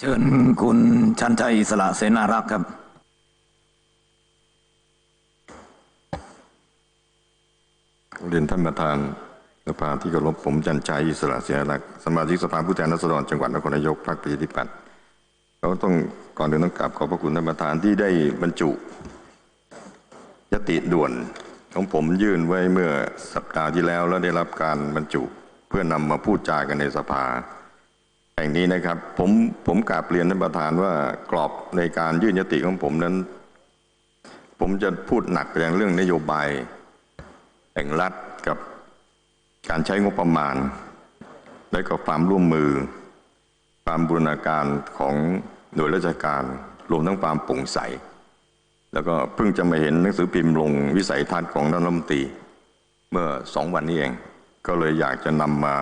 เชิญคุณชันชัยสระเสนารักษ์ครับ เรียนท่านประธานสภาที่เคารพผมจันชัยอิสระเสียหลักสมาชิกสภาผู้แทนราษฎรจังหวัดนครนายกพรรคประชาธิปัตย์เราต้องก่อนอื่นต้องกราบขอบพระคุณท่านประธานที่ได้บรรจุยติด่วนของผมยื่นไว้เมื่อสัปดาห์ที่แล้วแล้วได้รับการบรรจุ เพื่อนำมาพูดจากันในสภา แห่งนี้นะครับ ผมผมกราบเรียนท่านประธานว่ากรอบในการยื่นยติของผมนั้น ผมจะพูดหนักไปยังเรื่องนโยบายแห่งรัฐกับการใช้งบประมาณ และก็ความร่วมมือ ความบูรณาการของหน่วยราชการรวมทั้งความโปร่งใส แล้วก็เพิ่งจะมาเห็นหนังสือพิมพ์ลงวิสัยทัศน์ของท่านรัฐมนตรี เมื่อสองวันนี้เอง ก็เลยอยากจะนำมา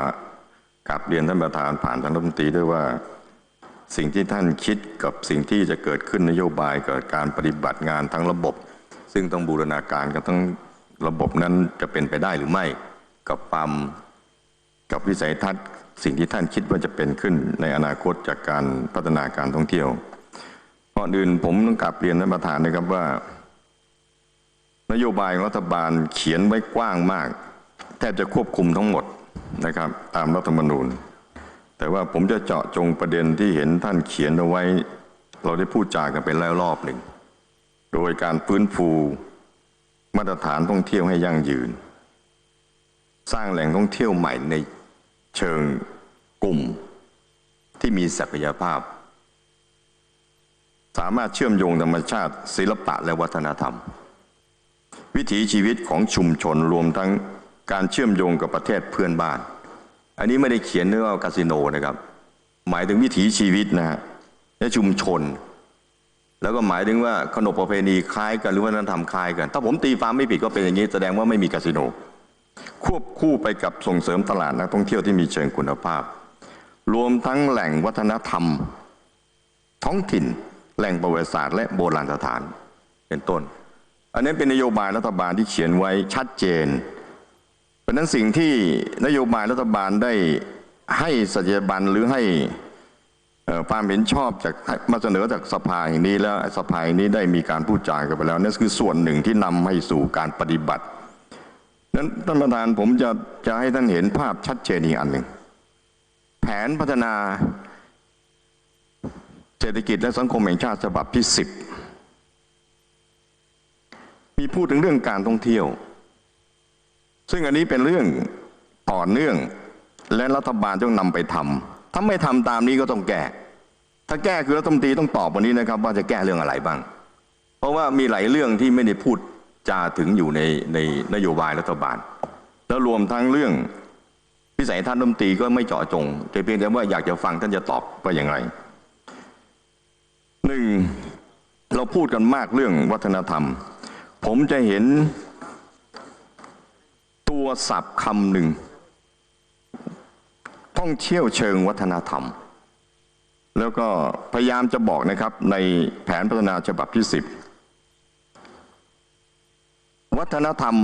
กราบเรียนท่านประธานผ่านท่านรัฐมนตรีด้วยว่าสิ่งที่ท่านคิดกับสิ่งที่จะเกิดขึ้นนโยบายเกิดการปฏิบัติงานทั้งระบบ ซึ่งต้องบูรณาการกันทั้งระบบนั้นจะเป็นไปได้หรือไม่กับความกับวิสัยทัศน์ สิ่งที่ท่านคิดว่าจะเป็นขึ้นในอนาคตจากการพัฒนาการท่องเที่ยวก่อนอื่นผมต้องกลับเรียนท่านประธานนะครับว่า นโยบายรัฐบาลเขียนไว้กว้างมาก แทบจะควบคุมทั้งหมด นะครับตามรัฐธรรมนูญ แต่ว่าผมจะเจาะจงประเด็นที่เห็นท่านเขียนเอาไว้ เราได้พูดจากันไปแล้วรอบหนึ่ง โดยการฟื้นฟูมาตรฐานท่องเที่ยวให้ยั่งยืน สร้างแหล่งท่องเที่ยวใหม่ในเชิงกลุ่มที่มีศักยภาพ สามารถเชื่อมโยงธรรมชาติ ศิลปะและวัฒนธรรม วิถีชีวิตของชุมชนรวมทั้ง การเชื่อมโยงกับประเทศเพื่อนบ้าน อันนี้ไม่ได้เขียนเรื่องว่าคาสิโนนะครับ หมายถึงวิถีชีวิตนะฮะและชุมชน แล้วก็หมายถึงว่าขนบประเพณีคล้ายกันหรือวัฒนธรรมคล้ายกัน ถ้าผมตีความไม่ผิดก็เป็นอย่างนี้ แสดงว่าไม่มีคาสิโน ควบคู่ไปกับส่งเสริมตลาดนักท่องเที่ยวที่มีเชิงคุณภาพ รวมทั้งแหล่งวัฒนธรรม ท้องถิ่น แหล่งประวัติศาสตร์และโบราณสถาน เป็นต้น อันนี้เป็นนโยบายรัฐบาลที่เขียนไว้ชัดเจน เพราะนั้นสิ่งที่นโยบายรัฐบาลได้ให้สัญญาบันหรือให้ความเห็นชอบจากมาเสนอจากสภาแห่งนี้แล้วสภาแห่งนี้ได้มีการพูดจากันไปแล้วนั่นคือส่วนหนึ่งที่นำให้สู่การปฏิบัตินั้นท่านประธานผมจะจะให้ท่านเห็นภาพชัดเจนอีกอันหนึ่งแผนพัฒนาเศรษฐกิจและสังคมแห่งชาติฉบับที่10มีพูดถึงเรื่องการท่องเที่ยว ซึ่งอันนี้เป็นเรื่องต่อเนื่อง และรัฐบาลต้องนำไปทำถ้าไม่ทำตามนี้ก็ต้องแก้ ถ้าแก้คือรัฐมนตรีต้องตอบวันนี้นะครับ ว่าจะแก้เรื่องอะไรบ้าง เพราะว่ามีหลายเรื่องที่ไม่ได้พูดจาถึงอยู่ในในนโยบายรัฐบาล แล้วรวมทั้งเรื่องวิสัยท่านรัฐมนตรีก็ไม่เจาะจง แต่เพียงแต่ว่าอยากจะฟังท่านจะตอบว่าอย่างไรหนึ่งเราพูดกันมากเรื่องวัฒนธรรม ผมจะเห็น ตัวศัพท์คำหนึ่ง ท่องเที่ยวเชิงวัฒนธรรม แล้วก็พยายามจะบอกนะครับในแผนพัฒนาฉบับที่10วัฒนธรรม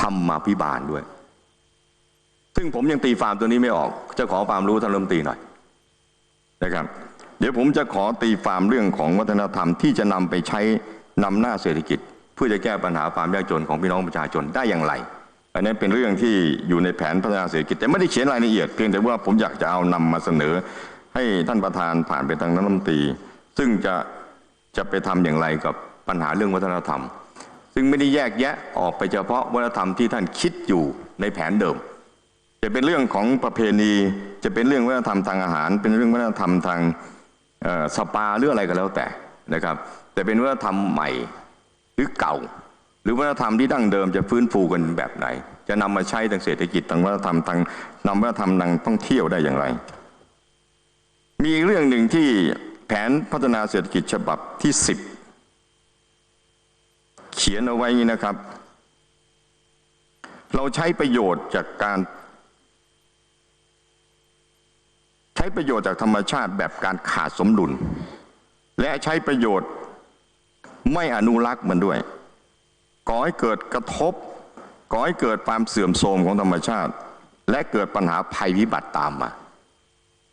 ธรรมาพิบาลด้วย ซึ่งผมยังตีความตัวนี้ไม่ออก จะขอความรู้ท่านรัฐมตีหน่อยนะครับ เดี๋ยวผมจะขอตีความเรื่องของวัฒนธรรมที่จะนำไปใช้นำหน้าเศรษฐกิจ เพื่อจะแก้ปัญหาความยากจนของพี่น้องประชาชนได้อย่างไร อันนี้เป็นเรื่องที่อยู่ในแผนพัฒนาเศรษฐกิจ แต่ไม่ได้เขียนรายละเอียด เพียงแต่ว่าผมอยากจะเอานำมาเสนอ ให้ท่านประธานผ่านไปทางรัฐมนตี ซึ่งจะจะไปทำอย่างไรกับปัญหาเรื่องวัฒนธรรม ซึ่งไม่ได้แยกแยะออกไปเฉพาะวัฒนธรรมที่ท่านคิดอยู่ในแผนเดิม จะเป็นเรื่องของประเพณี จะเป็นเรื่องวัฒนธรรมทางอาหาร เป็นเรื่องวัฒนธรรมทางสปาหรืออะไรก็แล้วแต่นะครับ แต่เป็นวัฒนธรรมใหม่หรือเก่า หรือวัฒนธรรมที่ดั้งเดิมจะฟื้นฟูกันแบบไหน จะนำมาใช้ทางเศรษฐกิจทางวัฒนธรรมทางนำวัฒนธรรมทางท่องเที่ยวได้อย่างไร มีเรื่องหนึ่งที่แผนพัฒนาเศรษฐกิจฉบับที่10เขียนเอาไว้นี้นะครับ เราใช้ประโยชน์จากการใช้ประโยชน์จากธรรมชาติแบบการขาดสมดุล และใช้ประโยชน์ไม่อนุรักษ์มันด้วย ก่อให้เกิดกระทบ ก่อให้เกิดความเสื่อมโทรมของธรรมชาติ และเกิดปัญหาภัยพิบัติตามมา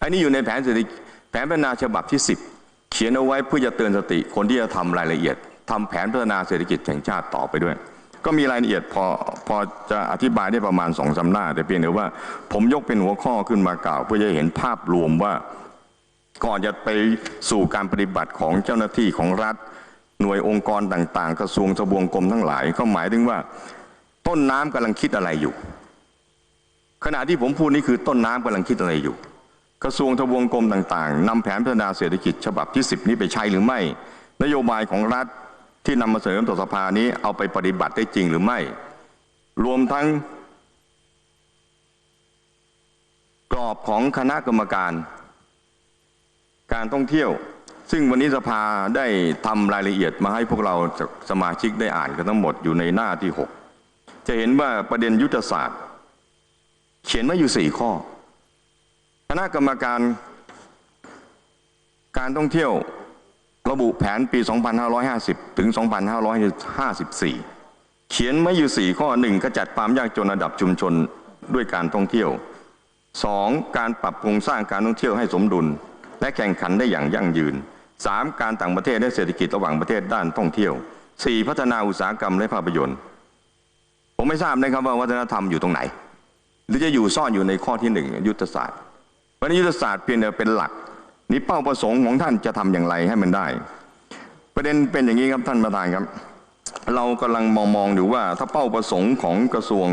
อันนี้อยู่ในแผนเศรษฐกิจแผนพัฒนาฉบับที่ 10 เขียนเอาไว้เพื่อจะเตือนสติคนที่จะทำรายละเอียดทำแผนพัฒนาเศรษฐกิจแห่งชาติต่อไปด้วย ก็มีรายละเอียดพอพอจะอธิบายได้ประมาณสองสาหน้า แต่เพียงแต่ว่าผมยกเป็นหัวข้อขึ้นมากล่าว เพื่อจะเห็นภาพรวมว่าก่อนจะไปสู่การปฏิบัติของเจ้าหน้าที่ของรัฐ หน่วยองค์กรต่าง ๆ กระทรวงทบวงกรมทั้งหลาย ก็หมายถึงว่า ต้นน้ำกำลังคิดอะไรอยู่ ขณะที่ผมพูดนี่คือต้นน้ำกำลังคิดอะไรอยู่ กระทรวงทบวงกรมต่าง ๆนำแผนพัฒนาเศรษฐกิจฉบับที่ 10 นี้ไปใช้หรือไม่ นโยบายของรัฐที่นำมาเสนอต่อสภานี้เอาไปปฏิบัติได้จริงหรือไม่ รวมทั้งกรอบของคณะกรรมการ การท่องเที่ยว ซึ่งวันนี้สภาได้ทำรายละเอียดมาให้พวกเราสมาชิกได้อ่านกันทั้งหมดอยู่ในหน้าที่ 6 จะเห็นว่าประเด็นยุทธศาสตร์ เขียนไว้อยู่ 4 ข้อ คณะกรรมการการท่องเที่ยวระบุแผนปี 2550 ถึง 2554 เขียนไว้อยู่ 4 ข้อ 1. ขจัดความยากจนระดับชุมชนด้วยการท่องเที่ยว 2. การปรับโครงสร้างการท่องเที่ยวให้สมดุล และแข่งขันได้อย่างยั่งยืน 3. การต่างประเทศและเศรษฐกิจระหว่างประเทศด้านท่องเที่ยว 4. พัฒนาอุตสาหกรรมและภาพยนตร์ ผมไม่ทราบนะครับว่าวัฒนธรรมอยู่ตรงไหน หรือจะอยู่ซ่อนอยู่ในข้อที่หนึ่งยุทธศาสตร์วันนี้ยุทธศาสตร์เพียงแต่เป็นหลักนี่เป้าประสงค์ของท่านจะทำอย่างไรให้มันได้ ประเด็นเป็นอย่างนี้ครับท่านประธานครับ เรากำลังมองมองอยู่ว่าถ้าเป้าประสงค์ของกระทรวง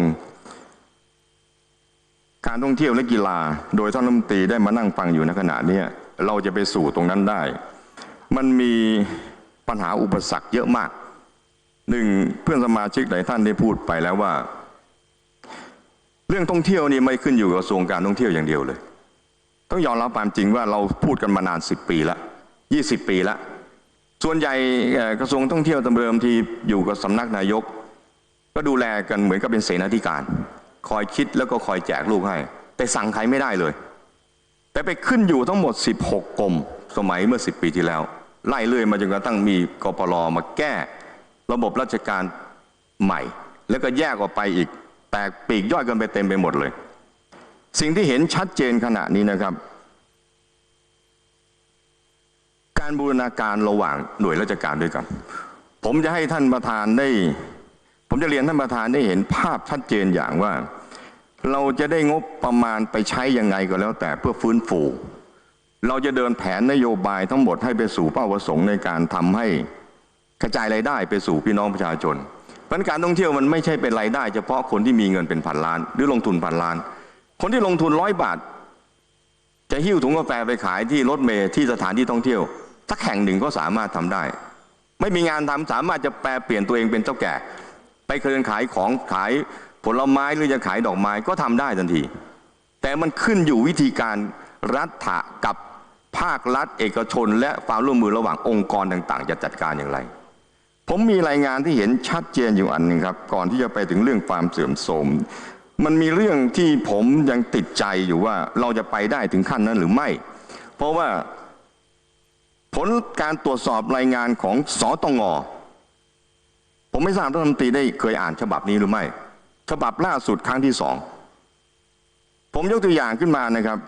การท่องเที่ยวและกีฬา โดยท่านรัฐมนตรีได้มานั่งฟังอยู่ในขณะนี้เราจะไปสู่ตรงนั้นได้ มันมีปัญหาอุปสรรคเยอะมากหนึ่งเพื่อนสมาชิกหลายท่านได้พูดไปแล้วว่า เรื่องท่องเที่ยวนี่ไม่ขึ้นอยู่กับกระทรวงการท่องเที่ยวอย่างเดียวเลย ต้องยอมรับความจริงว่าเราพูดกันมานาน10ปีละ20ปีละส่วนใหญ่กระทรวงท่องเที่ยวตำเดิมที่อยู่กับสำนักนายก ก็ดูแลกันเหมือนกับเป็นเสนาธิการ คอยคิดแล้วก็คอยแจกลูกให้ แต่สั่งใครไม่ได้เลย แต่ไปขึ้นอยู่ทั้งหมด 16กรมสมัยเมื่อ 10 ปีที่แล้ว ไล่เรื่อยมาจนกระทั่งมีกปรมาแก้ ระบบราชการใหม่ แล้วก็แยกออกไปอีก แตกปีกย่อยกันไปเต็มไปหมดเลย สิ่งที่เห็นชัดเจนขณะนี้นะครับ การบูรณาการระหว่างหน่วยราชการด้วยกัน ผมจะให้ท่านประธานได้ ผมจะเรียนท่านประธานได้เห็นภาพชัดเจนอย่างว่า เราจะได้งบประมาณไปใช้ยังไงก็แล้วแต่เพื่อฟื้นฟู เราจะเดินแผนนโยบายทั้งหมดให้ไปสู่เป้าประสงค์ในการทำให้กระจายรายได้ไปสู่พี่น้องประชาชนเพราะฉะนั้นการท่องเที่ยวมันไม่ใช่เป็นรายได้เฉพาะคนที่มีเงินเป็นพันล้าน หรือลงทุนพันล้าน คนที่ลงทุนร้อยบาท จะหิ้วถุงกาแฟไปขายที่รถเมล์ที่สถานที่ท่องเที่ยวสักแห่งหนึ่งก็สามารถทำได้ ไม่มีงานทำสามารถจะแปลเปลี่ยนตัวเองเป็นเจ้าแก่ ไปเคยขายของขายผลไม้หรือจะขายดอกไม้ก็ทำได้ทันที แต่มันขึ้นอยู่วิธีการรัฐะกับ ภาครัฐเอกชน และความร่วมมือระหว่างองค์กรต่างๆ จะจัดการอย่างไร ผมมีรายงานที่เห็นชัดเจนอยู่อันหนึ่งครับ ก่อนที่จะไปถึงเรื่องความเสื่อมโทรมมันมีเรื่องที่ผมยังติดใจอยู่ว่าเราจะไปได้ถึงขั้นนั้นหรือไม่ เพราะว่าผลการตรวจสอบรายงานของสตงผมไม่ทราบท่านรัฐมนตรีได้เคยอ่านฉบับนี้หรือไม่ ฉบับล่าสุดครั้งที่สอง ผมยกตัวอย่างขึ้นมานะครับ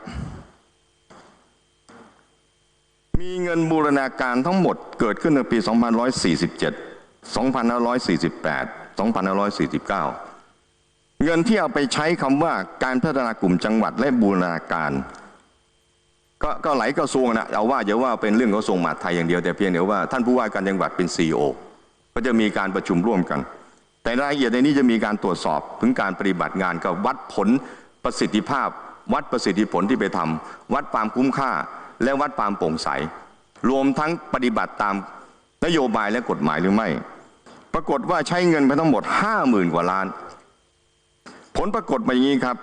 มีเงินบูรณาการทั้งหมดเกิดขึ้นในปี 2547 2548 2549 เงินที่เอาไปใช้คำว่าการพัฒนากลุ่มจังหวัดและบูรณาการ ก็ก็หลายกระทรวงนะเอาว่าอย่าว่าเป็นเรื่องกระทรวงมหาดไทยอย่างเดียวแต่เพียงเดียวว่าท่านผู้ว่าการจังหวัดเป็นซีอก็จะมีการประชุมร่วมกัน แต่รายละเอียดในนี้จะมีการตรวจสอบถึงการปฏิบัติงานกับวัดผลประสิทธิภาพ วัดประสิทธิผลที่ไปทำวัดความคุ้มค่า และวัดความโปร่งใส รวมทั้งปฏิบัติตามนโยบายและกฎหมายหรือไม่ ปรากฏว่าใช้เงินไปทั้งหมด 50,000 กว่าล้าน ผลปรากฏมาอย่างนี้ครับ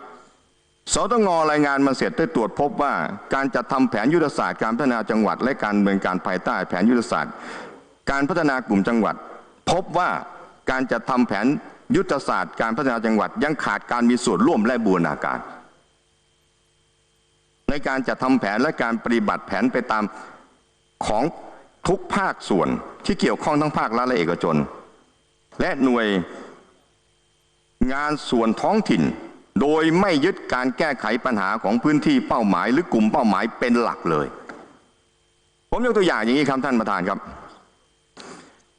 สตงรายงานมาเสร็จได้ตรวจพบว่า การจัดทำแผนยุทธศาสตร์การพัฒนาจังหวัด และการดำเนินการภายใต้แผนยุทธศาสตร์ การพัฒนากลุ่มจังหวัด พบว่าการจัดทำแผนยุทธศาสตร์การพัฒนาจังหวัดยังขาดการมีส่วนร่วมและบูรณาการ ในการจัดทำแผนและการปฏิบัติแผนไปตามของทุกภาคส่วนที่เกี่ยวข้องทั้งภาครัฐและเอกชน และหน่วยงานส่วนท้องถิ่น โดยไม่ยึดการแก้ไขปัญหาของพื้นที่เป้าหมายหรือกลุ่มเป้าหมายเป็นหลักเลย ผมยกตัวอย่างอย่างนี้ครับท่านประธานครับ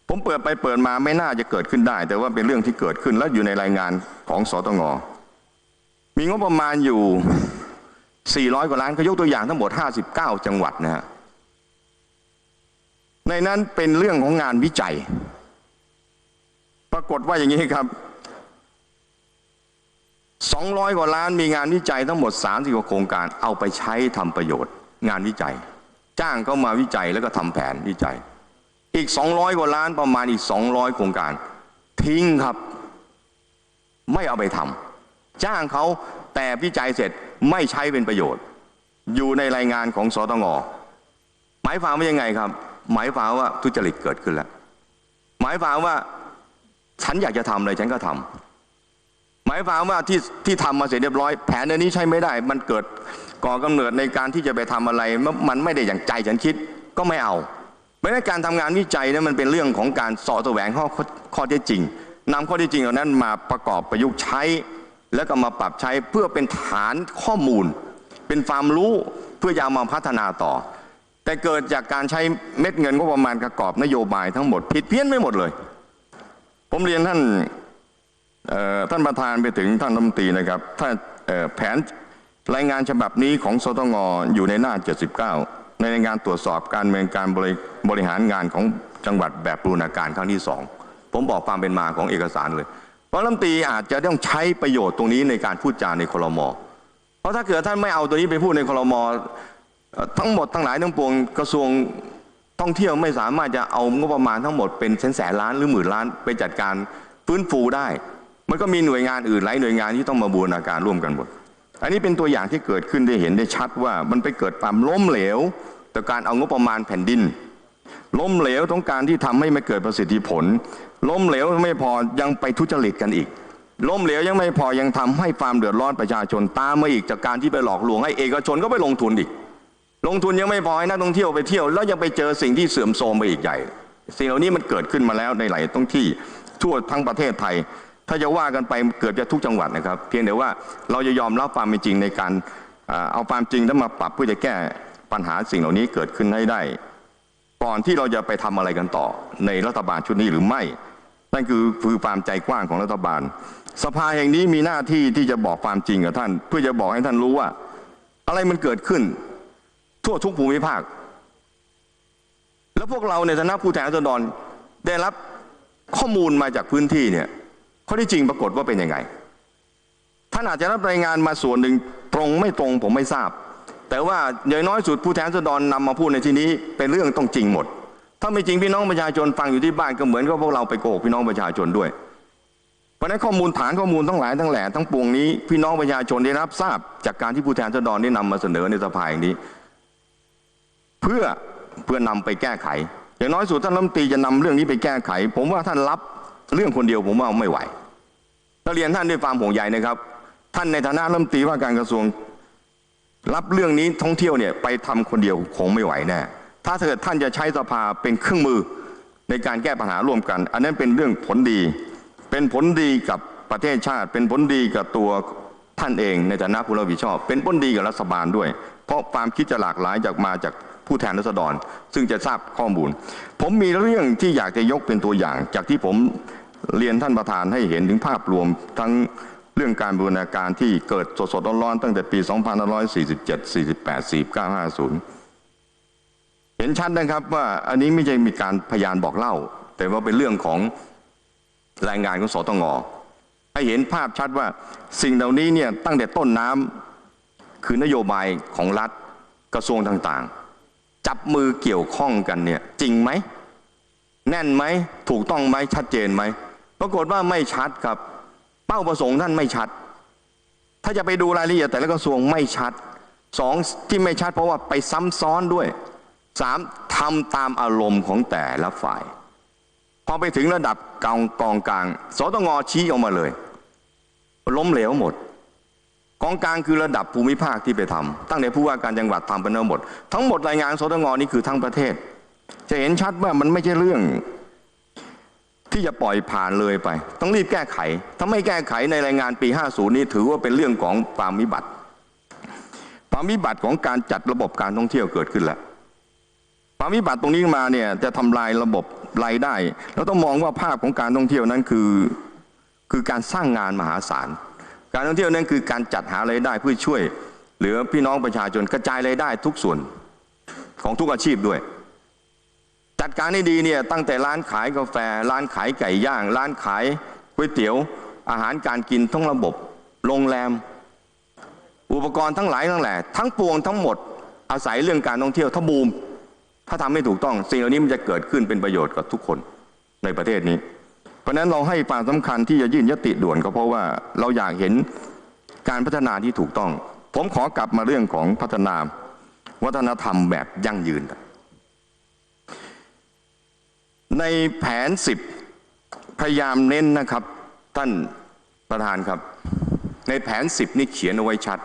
ผมเปิดไปเปิดมาไม่น่าจะเกิดขึ้นได้ แต่ว่าเป็นเรื่องที่เกิดขึ้นแล้วอยู่ในรายงานของสตงมีงบประมาณอยู่ 400 กว่าล้านเขายกตัวอย่างทั้งหมด 59 จังหวัดนะฮะในนั้นเป็นเรื่องของงานวิจัย ปรากฏว่าอย่างนี้ครับ 200 กว่าล้านมีงานวิจัยทั้งหมด 30 กว่าโครงการเอาไปใช้ทำประโยชน์ งานวิจัย จ้างเขามาวิจัยแล้วก็ทำแผนวิจัย อีก 200 กว่าล้านประมาณอีก 200 โครงการ ทิ้งครับ ไม่เอาไปทำจ้างเขาแต่วิจัยเสร็จ ไม่ใช้เป็นประโยชน์ อยู่ในรายงานของสตงหมายความว่ายังไงครับ หมายความว่าทุจริตเกิดขึ้นแล้ว หมายความว่าฉันอยากจะทำอะไรฉันก็ทำหมายความว่าที่ที่ทำมาเสร็จเรียบร้อย แผนอันนี้ใช้ไม่ได้ มันเกิดก่อกำเนิดในการที่จะไปทำอะไร มันไม่ได้อย่างใจฉันคิดก็ไม่เอาเพราะนั้นการทำงานวิจัยนั้นมันเป็นเรื่องของการสอดแสวงข้อข้อเท็จจริงนำข้อเท็จจริงเหล่านั้นมาประกอบประยุกต์ใช้ แล้วก็มาปรับใช้เพื่อเป็นฐานข้อมูล เป็นความรู้เพื่อจะเอามาพัฒนาต่อ แต่เกิดจากการใช้เม็ดเงินก็ประมาณประกอบนโยบายทั้งหมดผิดเพี้ยนไม่หมดเลย ผมเรียนท่านท่านประธานไปถึงท่านรัฐมนตรีนะครับถ้าแผนรายงานฉบับนี้ของสตงอยู่ในหน้า 79 ในรายงานตรวจสอบการเมืองการบริบริหารงานของจังหวัดแบบบูรณาการครั้งที่สองผมบอกความเป็นมาของเอกสารเลย เพราะรัฐมนตรีอาจจะต้องใช้ประโยชน์ตรงนี้ในการพูดจาในคลมเพราะถ้าเกิดท่านไม่เอาตัวนี้ไปพูดในคลมอทั้งหมดทั้งหลายทั้งปวงกระทรวงท่องเที่ยวไม่สามารถจะเอางบประมาณทั้งหมดเป็นแสนแสนล้านหรือหมื่นล้านไปจัดการฟื้นฟูได้ มันก็มีหน่วยงานอื่นหลายหน่วยงานที่ต้องมาบูรณาการร่วมกันหมด อันนี้เป็นตัวอย่างที่เกิดขึ้นได้เห็นได้ชัดว่ามันไปเกิดความล้มเหลวต่อการเอางบประมาณแผ่นดิน ล้มเหลวต้องการที่ทำให้ไม่เกิดประสิทธิผล ล้มเหลวไม่พอยังไปทุจริตกันอีก ล้มเหลวยังไม่พอยังทำให้ความเดือดร้อนประชาชนตามมาอีกจากการที่ไปหลอกลวงให้เอกชนก็ไปลงทุนอีก ลงทุนยังไม่พอให้นักท่องเที่ยวไปเที่ยว แล้วยังไปเจอสิ่งที่เสื่อมโทรมไปอีกใหญ่ สิ่งเหล่านี้มันเกิดขึ้นมาแล้วในหลายท้องที่ทั่วทั้งประเทศไทย ถ้าจะว่ากันไปเกิดจะทุกจังหวัดนะครับ เพียงแต่ว่าเราจะยอมรับความเป็นจริงในการเอาความจริงแล้วมาปรับเพื่อจะแก้ปัญหาสิ่งเหล่านี้เกิดขึ้นให้ได้ ก่อนที่เราจะไปทำอะไรกันต่อ ในรัฐบาลชุดนี้หรือไม่ นั่นคือคือความใจกว้างของรัฐบาล สภาแห่งนี้มีหน้าที่ที่จะบอกความจริงกับท่าน เพื่อจะบอกให้ท่านรู้ว่า อะไรมันเกิดขึ้น ทั่วทุกภูมิภาค แล้วพวกเราในฐานะผู้แทนราษฎรได้รับข้อมูลมาจากพื้นที่เนี่ยข้อที่จริงปรากฏว่าเป็นยังไงท่านอาจจะรับรายงานมาส่วนหนึ่งตรงไม่ตรงผมไม่ทราบ แต่ว่าอย่างน้อยสุดผู้แทนราษฎรนำมาพูดในที่นี้เป็นเรื่องต้องจริงหมด ถ้าไม่จริงพี่น้องประชาชนฟังอยู่ที่บ้านก็เหมือนกับพวกเราไปโกหกพี่น้องประชาชนด้วย เพราะนั้นข้อมูลฐานข้อมูลทั้งหลายทั้งแหล่ทั้งปวงนี้พี่น้องประชาชนได้รับทราบ จากการที่ผู้แทนราษฎรได้นำมาเสนอในสภาอย่างนี้ เพื่อเพื่อนำไปแก้ไข อย่างน้อยสุดท่านรัฐมนตรีจะนำเรื่องนี้ไปแก้ไข ผมว่าท่านรับเรื่องคนเดียวผมว่าไม่ไหวถ้าเรียนท่านด้วยความห่วงใยนะครับ ท่านในฐานะรัฐมนตรีว่าการกระทรวง รับเรื่องนี้ท่องเที่ยวเนี่ยไปทำคนเดียวคงไม่ไหวแน่ถ้าเกิดท่านจะใช้สภาเป็นเครื่องมือในการแก้ปัญหาร่วมกัน อันนั้นเป็นเรื่องผลดี เป็นผลดีกับประเทศชาติ เป็นผลดีกับตัวท่านเองในฐานะผู้รับผิดชอบ เป็นผลดีกับรัฐบาลด้วย เพราะความคิดจะหลากหลายจากมาจากผู้แทนรัษฎร ซึ่งจะทราบข้อมูล ผมมีเรื่องที่อยากจะยกเป็นตัวอย่าง จากที่ผมเรียนท่านประธานให้เห็นถึงภาพรวมทั้ง เรื่องการบูรณาการที่เกิดสดๆร้อนๆตั้งแต่ปี 2547 48 49 50 เห็นชัดนะครับว่าอันนี้ไม่ใช่มีการพยานบอกเล่า แต่ว่าเป็นเรื่องของรายงานของสตงให้เห็นภาพชัดว่าสิ่งเหล่านี้เนี่ยตั้งแต่ต้นน้ำคือนโยบายของรัฐกระทรวงต่างๆ จับมือเกี่ยวข้องกันเนี่ยจริงไหม แน่นไหม ถูกต้องไหมชัดเจนไหม ปรากฏว่าไม่ชัดครับ ป้าประสงค์ท่านไม่ชัด ถ้าจะไปดูรายละเอียดแต่ละกระทรวงไม่ชัดสองที่ไม่ชัดเพราะว่าไปซ้ำซ้อนด้วยสามทำตามอารมณ์ของแต่ละฝ่าย พอไปถึงระดับกองกองกลาง สตงชี้ออกมาเลย ล้มเหลวหมด กองกลางคือระดับภูมิภาคที่ไปทำตั้งแต่ผู้ว่าการจังหวัดทำไปทั้งหมด ทั้งหมดรายงานสตงนี่คือทั้งประเทศ จะเห็นชัดว่ามันไม่ใช่เรื่อง ที่จะปล่อยผ่านเลยไป ต้องรีบแก้ไข ถ้าไม่แก้ไขในรายงานปี 50 นี้ถือว่าเป็นเรื่องของความวิบัติความวิบัติของการจัดระบบการท่องเที่ยวเกิดขึ้นแล้วความวิบัติตรงนี้มาเนี่ยจะทำลายระบบรายได้เราต้องมองว่าภาพของการท่องเที่ยวนั้นคือคือการสร้างงานมหาศาล การท่องเที่ยวนั้นคือการจัดหารายได้เพื่อช่วย เหลือพี่น้องประชาชนกระจายรายได้ทุกส่วนของทุกอาชีพด้วย จัดการให้ดีเนี่ยตั้งแต่ร้านขายกาแฟ ร้านขายไก่ย่าง ร้านขายก๋วยเตี๋ยว อาหารการกินทั้งระบบ โรงแรม อุปกรณ์ทั้งหลายทั้งแหล่ทั้งปวงทั้งหมด อาศัยเรื่องการท่องเที่ยวถ้าบูม ถ้าทำไม่ถูกต้อง สิ่งเหล่านี้มันจะเกิดขึ้นเป็นประโยชน์กับทุกคนในประเทศนี้ เพราะฉะนั้นเราให้ความสำคัญที่จะยื่นยติด่วนก็เพราะว่าเราอยากเห็นการพัฒนาที่ถูกต้อง ผมขอกลับมาเรื่องของพัฒนาวัฒนธรรมแบบยั่งยืน ในแผนสิบพยายามเน้นนะครับท่านประธานครับ ในแผนสิบนี่เขียนเอาไว้ชัด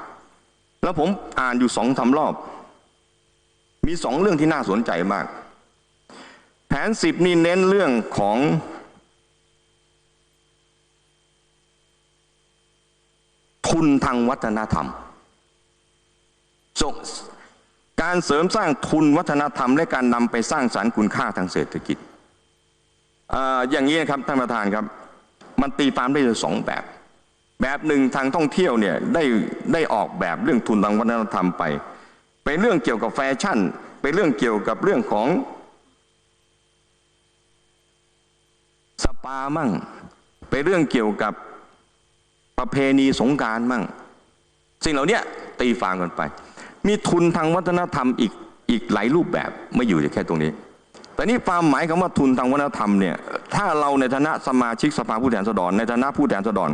แล้วผมอ่านอยู่สองสารอบ มีสองเรื่องที่น่าสนใจมาก แผนสิบนี่เน้นเรื่องของทุนทางวัฒนธรรม การเสริมสร้างทุนวัฒนธรรม และการนำไปสร้างสารรค์คุณค่าทางเศรษฐกิจ อย่างนี้ครับท่านประธานครับ มันตีความได้สองแบบ แบบหนึ่งทางท่องเที่ยวเนี่ยได้ได้ออกแบบเรื่องทุนทางวัฒนธรรมไป เป็นเรื่องเกี่ยวกับแฟชั่น เป็นเรื่องเกี่ยวกับเรื่องของสปามั่ง เป็นเรื่องเกี่ยวกับประเพณีสงการมั่ง สิ่งเหล่านี้ตีฟางกันไป มีทุนทางวัฒนธรรมอีกอีกหลายรูปแบบไม่อยู่แค่ตรงนี้ แต่นี่ความหมายคำว่าทุนทางวัฒนธรรมเนี่ยถ้าเราในฐานะสมาชิกสภาผู้แทนราษฎรในฐานะผู้แทนราษฎร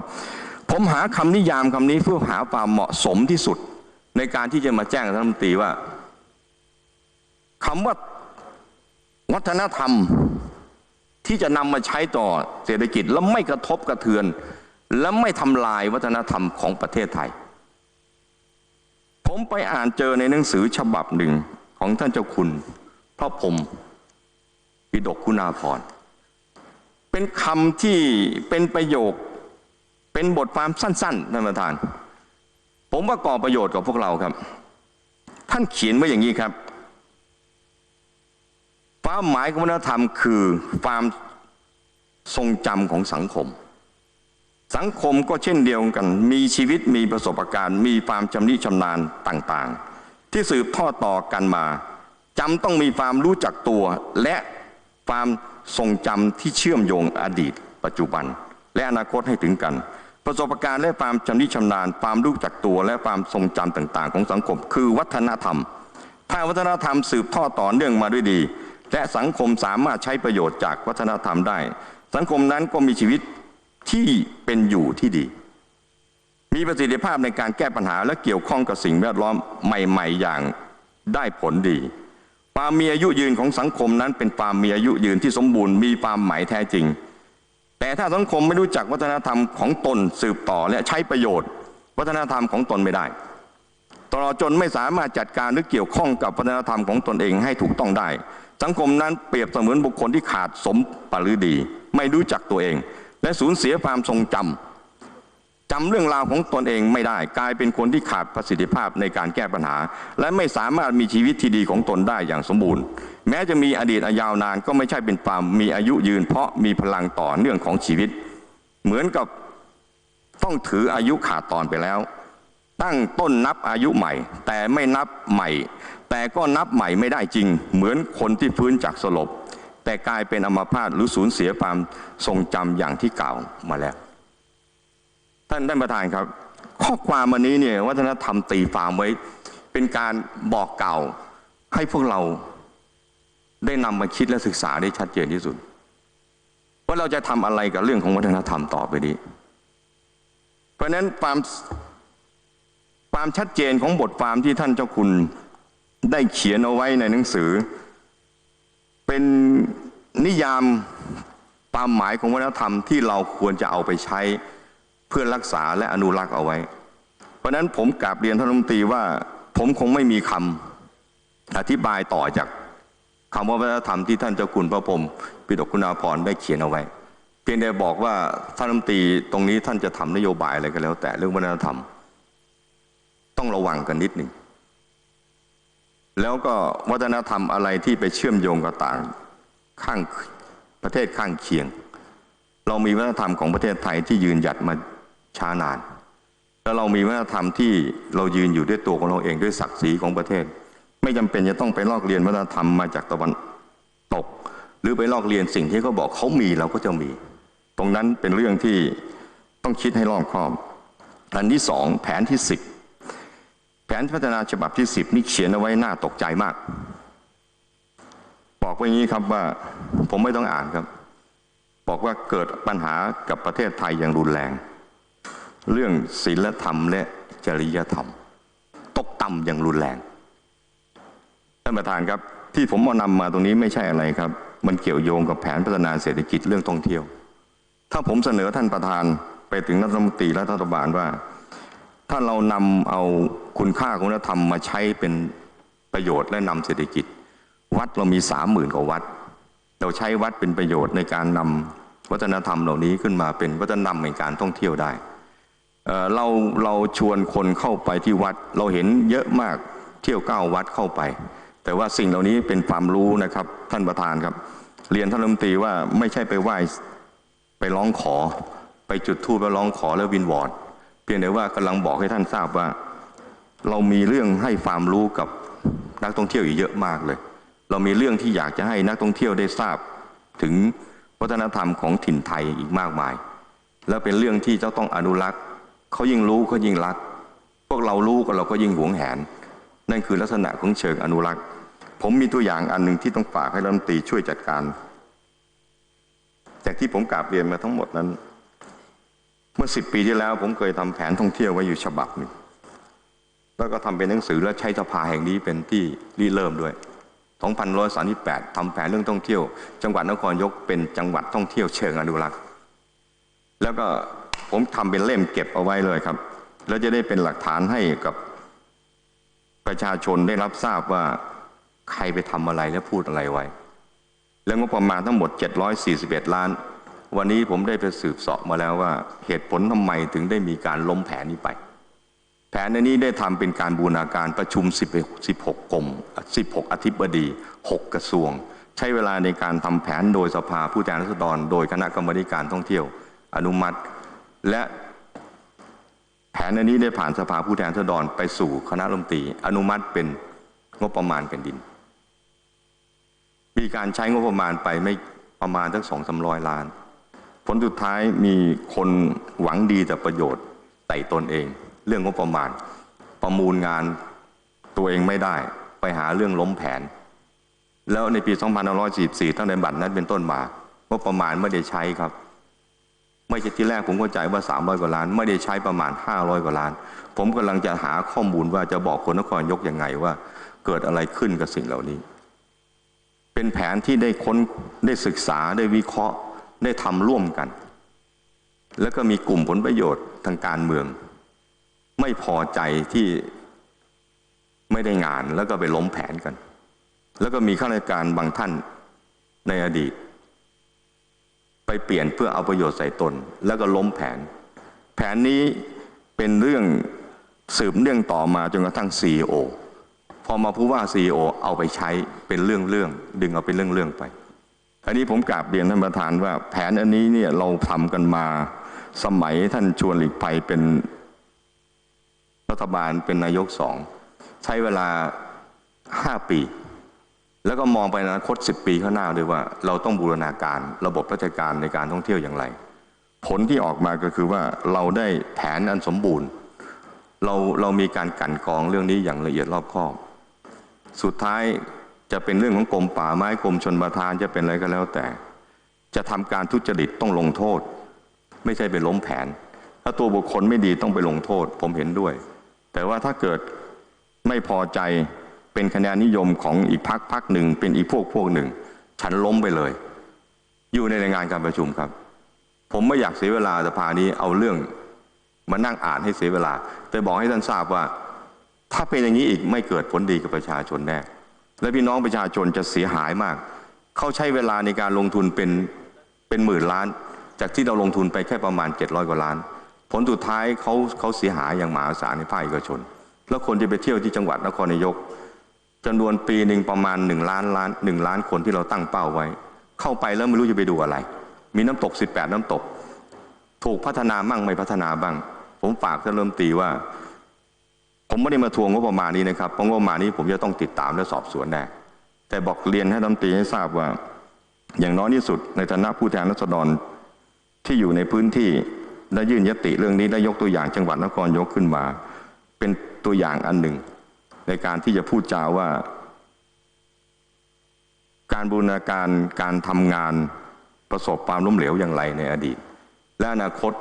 ผมหาคำนิยามคำนี้เพื่อหาความเหมาะสมที่สุด ในการที่จะมาแจ้งท่านรัฐมนตรีว่าคำว่าวัฒนธรรมที่จะนำมาใช้ต่อเศรษฐกิจและไม่กระทบกระเทือน และไม่ทำลายวัฒนธรรมของประเทศไทย ผมไปอ่านเจอในหนังสือฉบับหนึ่งของท่านเจ้าคุณพระพรม ปิฎกคุณาภรเป็นคำที่เป็นประโยค เป็นบทความสั้นๆท่านประธาน ผมว่าก่อประโยชน์กับพวกเราครับ ท่านเขียนไว้อย่างนี้ครับความหมายของวัฒนธรรมคือความทรงจำของสังคม สังคมก็เช่นเดียวกัน มีชีวิตมีประสบการณ์ มีความชำนิชำนาญต่าง ๆ ที่สืบทอดต่อกันมาจำต้องมีความรู้จักตัวและ ความทรงจำที่เชื่อมโยงอดีต ปัจจุบัน และอนาคตให้ถึงกัน ประสบการณ์และความชำนิชำนาญความรู้จักตัวและความทรงจำต่าง ๆ ของสังคม คือวัฒนธรรม ถ้าวัฒนธรรมสืบทอดต่อเนื่องมาด้วยดี และสังคมสามารถใช้ประโยชน์จากวัฒนธรรมได้ สังคมนั้นก็มีชีวิตที่เป็นอยู่ที่ดี มีประสิทธิภาพในการแก้ปัญหาและเกี่ยวข้องกับสิ่งแวดล้อมใหม่ ๆ อย่างได้ผลดี ความมีอายุยืนของสังคมนั้นเป็นความมีอายุยืนที่สมบูรณ์มีความหมายแท้จริง แต่ถ้าสังคมไม่รู้จักวัฒนธรรมของตนสืบต่อและใช้ประโยชน์ วัฒนธรรมของตนไม่ได้ตลอดจนไม่สามารถจัดการหรือเกี่ยวข้องกับวัฒนธรรมของตนเองให้ถูกต้องได้ สังคมนั้นเปรียบเสมือนบุคคลที่ขาดสมปรือดี ไม่รู้จักตัวเอง และสูญเสียความทรงจำ จำเรื่องราวของตนเองไม่ได้ กลายเป็นคนที่ขาดประสิทธิภาพในการแก้ปัญหา และไม่สามารถมีชีวิตที่ดีของตนได้อย่างสมบูรณ์ แม้จะมีอดีตอันยาวนานก็ไม่ใช่เป็นความมีอายุยืน เพราะมีพลังต่อเนื่องของชีวิต เหมือนกับต้องถืออายุขาดตอนไปแล้ว ตั้งต้นนับอายุใหม่ แต่ไม่นับใหม่ แต่ก็นับใหม่ไม่ได้จริง เหมือนคนที่ฟื้นจากสลบ แต่กลายเป็นอัมพาตหรือสูญเสียความทรงจำอย่างที่กล่าวมาแล้ว ท่านท่านประธานครับ ข้อความวันนี้เนี่ยวัฒนธรรมตีฟามไว้ เป็นการบอกเก่าให้พวกเราได้นำมาคิดและศึกษาได้ชัดเจนที่สุด ว่าเราจะทำอะไรกับเรื่องของวัฒนธรรมต่อไปนี้เพราะนั้นความความชัดเจนของบทความที่ท่านเจ้าคุณได้เขียนเอาไว้ในหนังสือ เป็นนิยามความหมายของวัฒนธรรมที่เราควรจะเอาไปใช้ พื่อรักษาและอนุรักษ์เอาไว้ เพราะนั้นผมกราบเรียนท่านรัฐมนตรีว่า ผมคงไม่มีคำอธิบายต่อจากคำว่าวัฒนธรรมที่ท่านเจ้าคุณพระพรมปิฎกคุณาภรณ์ได้เขียนเอาไว้ เพียงแต่บอกว่าท่านรัฐมนตรีตรงนี้ท่านจะทำนโยบายอะไรก็แล้ว แต่เรื่องวัฒนธรรม ต้องระวังกันนิดหนึ่งแล้วก็วัฒนธรรมอะไรที่ไปเชื่อมโยงกับต่างข้างประเทศข้างเคียง เรามีวัฒนธรรมของประเทศไทยที่ยืนหยัดมา ช้านาน แล้วเรามีวัฒนธรรมที่เรายืนอยู่ด้วยตัวของเราเองด้วยศักดิ์ศรีของประเทศ ไม่จำเป็นจะต้องไปลอกเรียนวัฒนธรรมมาจากตะวันตก หรือไปลอกเรียนสิ่งที่เขาบอกเขามีเราก็จะมี ตรงนั้นเป็นเรื่องที่ต้องคิดให้รอบคอบอันที่สองแผนที่สิบแผนพัฒนาฉบับที่สิบนี่เขียนเอาไว้น่าตกใจมาก บอกไว้อย่างนี้ครับว่าผมไม่ต้องอ่านครับ บอกว่าเกิดปัญหากับประเทศไทยอย่างรุนแรง เรื่องศีลธรรมและจริยธรรม ตกต่ำอย่างรุนแรงท่านประธานครับ ที่ผมเอานำมาตรงนี้ไม่ใช่อะไรครับ มันเกี่ยวโยงกับแผนพัฒนาเศรษฐกิจเรื่องท่องเที่ยว ถ้าผมเสนอท่านประธานไปถึงรัฐมนตรีและรัฐบาลว่า ถ้าเรานำเอาคุณค่าของวัฒนธรรมมาใช้เป็นประโยชน์และนำเศรษฐกิจ วัดเรามีสามหมื่นกว่าวัด เราใช้วัดเป็นประโยชน์ในการนำวัฒนธรรมเหล่านี้ขึ้นมาเป็นวัฒนธรรมในการท่องเที่ยวได้ เราเราชวนคนเข้าไปที่วัด เราเห็นเยอะมากเที่ยวเก้าวัดเข้าไป แต่ว่าสิ่งเหล่านี้เป็นความรู้นะครับท่านประธานครับ เรียนท่านรัฐมนตรีว่าไม่ใช่ไปไหว้ไปร้องขอ ไปจุดธูปแล้วร้องขอแล้ววินวอนเพียงแต่ว่ากำลังบอกให้ท่านทราบว่า เรามีเรื่องให้ความรู้กับนักท่องเที่ยวอีกเยอะมากเลย เรามีเรื่องที่อยากจะให้นักท่องเที่ยวได้ทราบถึงวัฒนธรรมของถิ่นไทยอีกมากมาย และเป็นเรื่องที่จะต้องอนุรักษ์ เขายิ่งรู้เขายิ่งรัก พวกเรารู้ก็เราก็ยิ่งหวงแหน นั่นคือลักษณะของเชิงอนุรักษ์ ผมมีตัวอย่างอันหนึ่งที่ต้องฝากให้รัฐมนตรีช่วยจัดการ จากที่ผมกราบเรียนมาทั้งหมดนั้น เมื่อสิบปีที่แล้ว ผมเคยทำแผนท่องเที่ยวไว้อยู่ฉบับหนึ่งแล้วก็ทำเป็นหนังสือและใช้สภาแห่งนี้เป็นที่ริเริ่มด้วย2138ทำแผนเรื่องท่องเที่ยว จังหวัดนครยกเป็นจังหวัดท่องเที่ยวเชิงอนุรักษ์ แล้วก็ ผมทำเป็นเล่มเก็บเอาไว้เลยครับ แล้วจะได้เป็นหลักฐานให้กับประชาชนได้รับทราบว่าใครไปทำอะไรและพูดอะไรไว้ แล้วงบประมาณทั้งหมด 741 ล้าน วันนี้ผมได้ไปสืบสอบมาแล้วว่า เหตุผลทำไมถึงได้มีการล้มแผนนี้ไป แผนนนี้ได้ทำเป็นการบูรณาการประชุม 16กรม16 อธิบดี 6 กระทรวง ใช้เวลาในการทำแผนโดยสภาผู้แทนราษฎร โดยคณะกรรมการท่องเที่ยว อนุมัติ และแผนอันนี้ได้ผ่านสภาผู้แทนราษฎรไปสู่คณะรัฐมนตรีอนุมัติเป็นงบประมาณแผ่นดิน มีการใช้งบประมาณไปไม่ประมาณทั้งสองสามร้อยล้าน ผลสุดท้ายมีคนหวังดีแต่ประโยชน์ไต่ตนเอง เรื่องงบประมาณ ประมูลงานตัวเองไม่ได้ไปหาเรื่องล้มแผน แล้วในปี 2544 ตั้งแต่บัตรนั้นเป็นต้นมางบประมาณไม่ได้ใช้ครับ ไม่ใช่ที่แรกผมเข้าใจว่า 300 กว่าล้าน ไม่ได้ใช้ประมาณ 500 กว่าล้าน ผมกำลังจะหาข้อมูลว่าจะบอกคนนครยกยังไงว่า เกิดอะไรขึ้นกับสิ่งเหล่านี้ เป็นแผนที่ได้ค้นได้ศึกษาได้วิเคราะห์ได้ทำร่วมกัน แล้วก็มีกลุ่มผลประโยชน์ทางการเมือง ไม่พอใจที่ไม่ได้งานแล้วก็ไปล้มแผนกัน แล้วก็มีข้าราชการบางท่านในอดีต ไปเปลี่ยนเพื่อเอาประโยชน์ใส่ตน แล้วก็ล้มแผน แผนนี้เป็นเรื่องสืบเนื่องต่อมาจนกระทั่ง CEO พอมาผู้ว่า CEO เอาไปใช้เป็นเรื่องเรื่องดึงเอาเป็นเรื่องเรื่องไป อันนี้ผมกราบเรียนท่านประธานว่าแผนอันนี้เนี่ยเราทำกันมาสมัยท่านชวนหลีกภัยเป็นรัฐบาลเป็นนายกสอง ใช้เวลาห้าปี แล้วก็มองไปในอนาคตสิบปีข้างหน้าด้วยว่า เราต้องบูรณาการระบบราชการในการท่องเที่ยวอย่างไร ผลที่ออกมาก็คือว่าเราได้แผนอันสมบูรณ์ เราเรามีการกันกองเรื่องนี้อย่างละเอียดรอบคอบ สุดท้ายจะเป็นเรื่องของกรมป่าไม้กรมชนประทานจะเป็นอะไรก็แล้วแต่ จะทำการทุจริตต้องลงโทษ ไม่ใช่ไปล้มแผน ถ้าตัวบุคคลไม่ดีต้องไปลงโทษ ผมเห็นด้วย แต่ว่าถ้าเกิดไม่พอใจ เป็นคะแนนนิยมของอีกพักพักหนึ่ง เป็นอีกพวกพวกหนึ่ง ฉันล้มไปเลย อยู่ในรายงานการประชุมครับ ผมไม่อยากเสียเวลาสภานี้เอาเรื่องมานั่งอ่านให้เสียเวลา แต่บอกให้ท่านทราบว่า ถ้าเป็นอย่างนี้อีกไม่เกิดผลดีกับประชาชนแน่และพี่น้องประชาชนจะเสียหายมาก เขาใช้เวลาในการลงทุนเป็นเป็นหมื่นล้าน จากที่เราลงทุนไปแค่ประมาณ 700 กว่าล้าน ผลสุดท้ายเขาเขาเสียหายอย่างมหาศาลในภาคเอกชน แล้วคนที่ไปเที่ยวที่จังหวัดนครนายก จำนวนปีหนึ่งประมาณหนึ่งล้านล้านหนึ่งล้านคนที่เราตั้งเป้าไว้ เข้าไปแล้วไม่รู้จะไปดูอะไร มีน้ำตก 18 น้ำตก ถูกพัฒนาบ้างไม่พัฒนาบ้าง ผมฝากท่านเริ่มตีว่า ผมไม่ได้มาทวงงบประมาณนี้นะครับเพราะงบประมาณนี้ผมจะต้องติดตามและสอบสวนแน่แต่บอกเรียนให้รัฐมนตีให้ทราบว่า อย่างน้อยที่สุดในฐานะผู้แทนราษฎรที่อยู่ในพื้นที่และยื่นยติเรื่องนี้ได้ยกตัวอย่างจังหวัดนครยกขึ้นมา เป็นตัวอย่างอันหนึ่ง ในการที่จะพูดจาว่า การบูรณาการการทำงานประสบความล้มเหลวอย่างไรในอดีต และอนาคต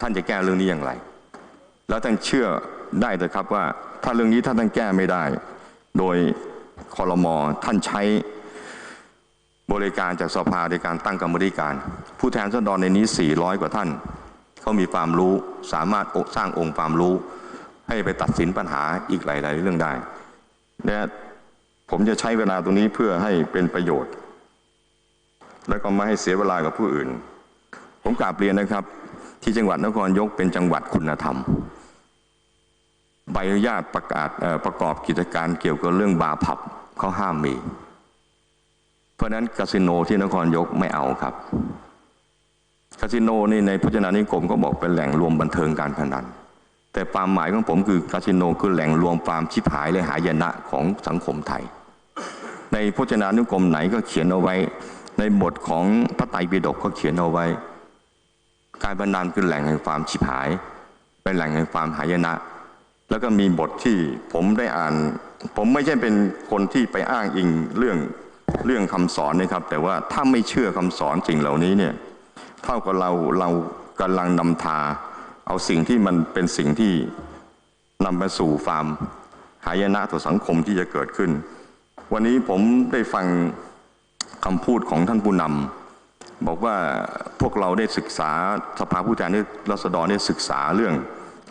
ท่านจะแก้เรื่องนี้อย่างไร แล้วท่านเชื่อได้เลยครับว่า ถ้าเรื่องนี้ถ้าท่านแก้ไม่ได้ โดยคอรมอท่านใช้บริการจากสภาในการตั้งกรรมธิการ ผู้แทนราษฎรในนี้ 400 กว่าท่าน เขามีความรู้สามารถสร้างองค์ความรู้ ให้ไปตัดสินปัญหาอีกหลาย ๆ เรื่องได้และผมจะใช้เวลาตรงนี้เพื่อให้เป็นประโยชน์ และก็ไม่ให้เสียเวลากับผู้อื่น ผมกราบเรียนนะครับ ที่จังหวัดนครยกเป็นจังหวัดคุณธรรม ใบอนุญาตประกาศประกอบกิจการเกี่ยวกับเรื่องบาร์ผับเขาห้ามมี เพราะนั้นคาสิโนที่นครยกไม่เอาครับคาสิโนนี่ในพจนานุกรมก็บอกเป็นแหล่งรวมบันเทิงการพนัน แต่ความหมายของผมคือคาสิโนคือแหล่งรวมความชิบหายและหายนะของสังคมไทย ในพจนานุกรมไหนก็เขียนเอาไว้ ในบทของพระไตรปิฎกก็เขียนเอาไว้ การพนันคือแหล่งแห่งความชิบหาย เป็นแหล่งแห่งความหายนะ แล้วก็มีบทที่ผมได้อ่าน ผมไม่ใช่เป็นคนที่ไปอ้างอิงเรื่องเรื่องคำสอนนะครับ แต่ว่าถ้าไม่เชื่อคำสอนสิ่งเหล่านี้เนี่ยเท่ากับเราเรากำลังนำทา เอาสิ่งที่มันเป็นสิ่งที่นำไปสู่ความหายนะต่อสังคมที่จะเกิดขึ้น วันนี้ผมได้ฟังคำพูดของท่านผู้นำบอกว่าพวกเราได้ศึกษาสภาผู้แทนราษฎรได้ศึกษาเรื่อง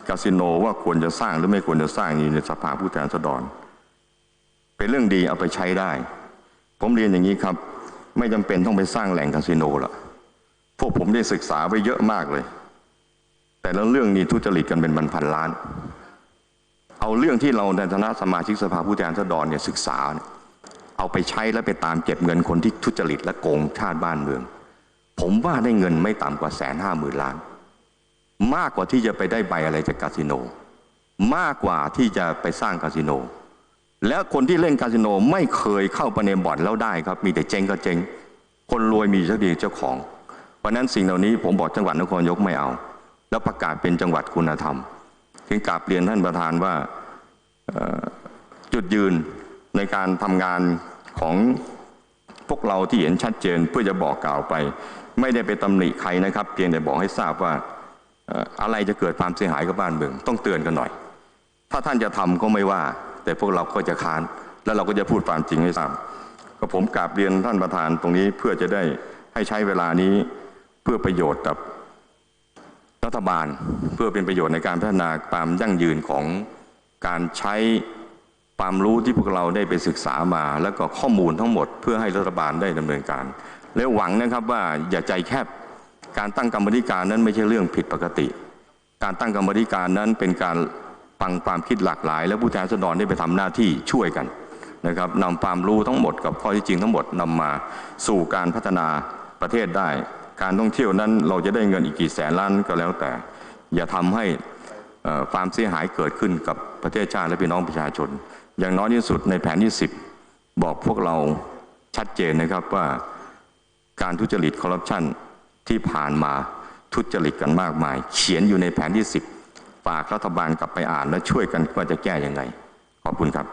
คาสิโนว่าควรจะสร้างหรือไม่ควรจะสร้างอยู่ในสภาผู้แทนราษฎร เป็นเรื่องดีเอาไปใช้ได้ ผมเรียนอย่างนี้ครับ ไม่จำเป็นต้องไปสร้างแหล่งคาสิโนหรอกพวกผมได้ศึกษาไว้เยอะมากเลย แต่และเรื่องนี้ทุจริตกันเป็นพันล้าน เอาเรื่องที่เราในฐานะสมาชิกสภาผู้แทนราษฎรเนี่ยศึกษาเเอาไปใช้แล้วไปตามเก็บเงินคนที่ทุจริตและโกงชาติบ้านเมือง ผมว่าได้เงินไม่ต่ำกว่าแสนห้าหมื่นล้าน มากกว่าที่จะไปได้ใบอะไรจากคาสิโน มากกว่าที่จะไปสร้างคาสิโน แล้วคนที่เล่นคาสิโนไม่เคยเข้าไปในบ่อนแล้วได้ครับ มีแต่เจ๊งก็เจ๊งคนรวยมีเจ้าดีเจ้าของ เพราะฉะนั้นสิ่งเหล่านี้ผมบอกจังหวัดนครยกไม่เอา แล้วประกาศเป็นจังหวัดคุณธรรมถึงกราบเรียนท่านประธานว่าจุดยืนในการทำงานของพวกเราที่เห็นชัดเจนเพื่อจะบอกกล่าวไป ไม่ได้ไปตำหนิใครนะครับ เพียงแต่บอกให้ทราบว่าเอ่ออะไรจะเกิดความเสียหายกับบ้านเมือง ต้องเตือนกันหน่อย ถ้าท่านจะทำก็ไม่ว่า แต่พวกเราก็จะค้าน แล้วเราก็จะพูดความจริงให้ทราบก็ผมกราบเรียนท่านประธานตรงนี้เพื่อจะได้ให้ใช้เวลานี้เพื่อประโยชน์กับ รัฐบาลเพื่อเป็นประโยชน์ในการพัฒนาความยั่งยืนของการใช้ความรู้ที่พวกเราได้ไปศึกษามา แล้วก็ข้อมูลทั้งหมด เพื่อให้รัฐบาลได้ดำเนินการ และหวังนะครับว่าอย่าใจแคบการตั้งกรรมธิการนั้นไม่ใช่เรื่องผิดปกติ การตั้งกรรมธิการนั้นเป็นการฟังความคิดหลากหลาย และผู้แทนราษฎรได้ไปทำหน้าที่ช่วยกันนะครับนำความรู้ทั้งหมดกับข้อที่จริงทั้งหมดนำมาสู่การพัฒนาประเทศได้ การท่องเที่ยวนั้นเราจะได้เงินอีกกี่แสนล้านก็แล้วแต่ อย่าทำให้ความเสียหายเกิดขึ้นกับประเทศชาติและพี่น้องประชาชน อย่างน้อยที่สุดในแผนที่ 10 บอกพวกเราชัดเจนนะครับว่าการทุจริตคอร์รัปชันที่ผ่านมาทุจริตกันมากมาย เขียนอยู่ในแผนที่ 10 ฝากรัฐบาลกลับไปอ่านและช่วยกันว่าจะแก้ยังไง ขอบคุณครับ